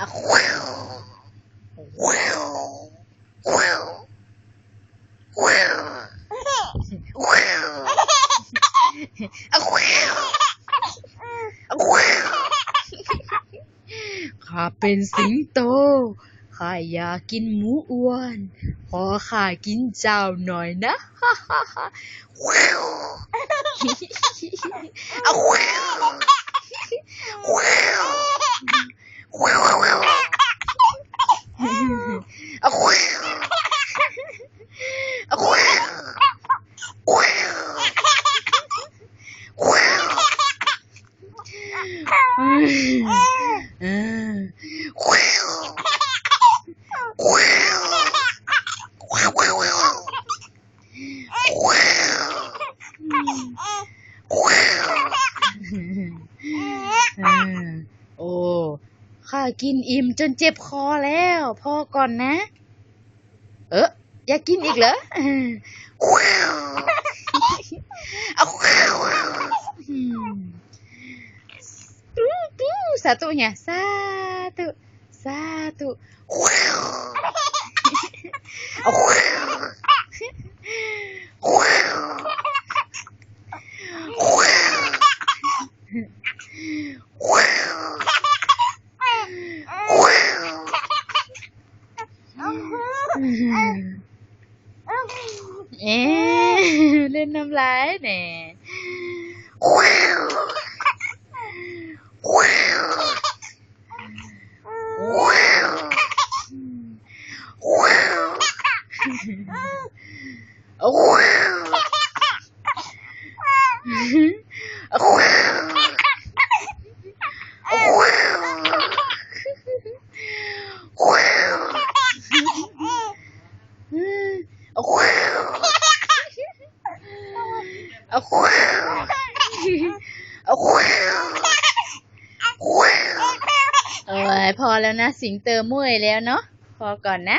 ข้าเป็นสิงโต ข้าอยากกินหมูอ้วน ขอข้ากินเจ้าหน่อยนะฮ่าฮ่าฮ่าววอะคววคววคววคววอะคววอะคววคววคววอืมคววคววคววคววควว อืม โอ้ข้ากินอิ่มจนเจ็บคอแล้ว พอก่อนนะ เอออยากกินอีกเหรอเอาอืม ปูปูสาธุเนี่ยสาธุสาธุเอาเอ๊ะเล่นน้ำลายเนี่ยโอ้เอาเอาเอา โอ้ยพอแล้วนะ สิงเตอร์มุ่ยแล้วเนาะ พอก่อนนะ